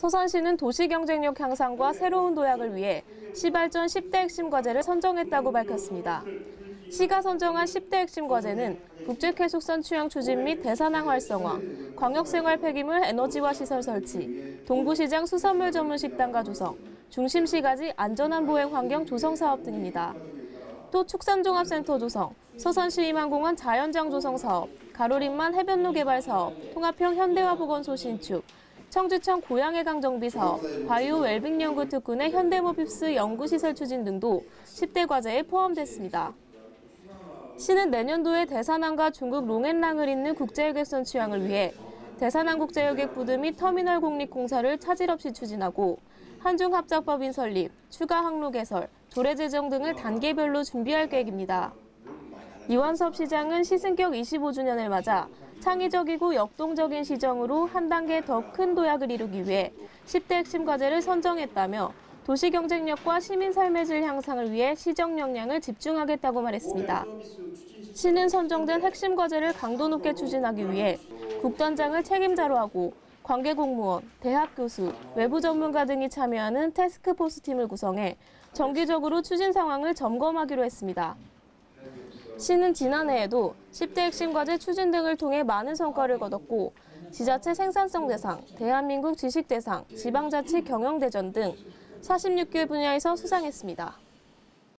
서산시는 도시 경쟁력 향상과 새로운 도약을 위해 시발전 10대 핵심 과제를 선정했다고 밝혔습니다. 시가 선정한 10대 핵심 과제는 국제쾌속선 취향 추진 및 대산항 활성화, 광역생활 폐기물 에너지화 시설 설치, 동부시장 수산물 전문 식당가 조성, 중심시가지 안전한 보행 환경 조성 사업 등입니다. 또 축산종합센터 조성, 서산시 임항공원 자연장 조성 사업, 가로림만 해변로 개발 사업, 통합형 현대화 보건소 신축, 청주청 고양해강 정비 사업, 바이오 웰빙 연구 특군의 현대모빕스 연구시설 추진 등도 10대 과제에 포함됐습니다. 시는 내년도에 대산항과 중국 롱앤랑을 잇는 국제여객선 취향을 위해 대산항 국제여객 부두 및 터미널 공립 공사를 차질 없이 추진하고 한중합작법인 설립, 추가 항로 개설, 조례 제정 등을 단계별로 준비할 계획입니다. 이완섭 시장은 시승격 25주년을 맞아 창의적이고 역동적인 시정으로 한 단계 더 큰 도약을 이루기 위해 10대 핵심 과제를 선정했다며 도시 경쟁력과 시민 삶의 질 향상을 위해 시정 역량을 집중하겠다고 말했습니다. 시는 선정된 핵심 과제를 강도 높게 추진하기 위해 국단장을 책임자로 하고 관계 공무원, 대학 교수, 외부 전문가 등이 참여하는 태스크포스 팀을 구성해 정기적으로 추진 상황을 점검하기로 했습니다. 시는 지난해에도 10대 핵심 과제 추진 등을 통해 많은 성과를 거뒀고 지자체 생산성 대상, 대한민국 지식 대상, 지방자치 경영대전 등 46개 분야에서 수상했습니다.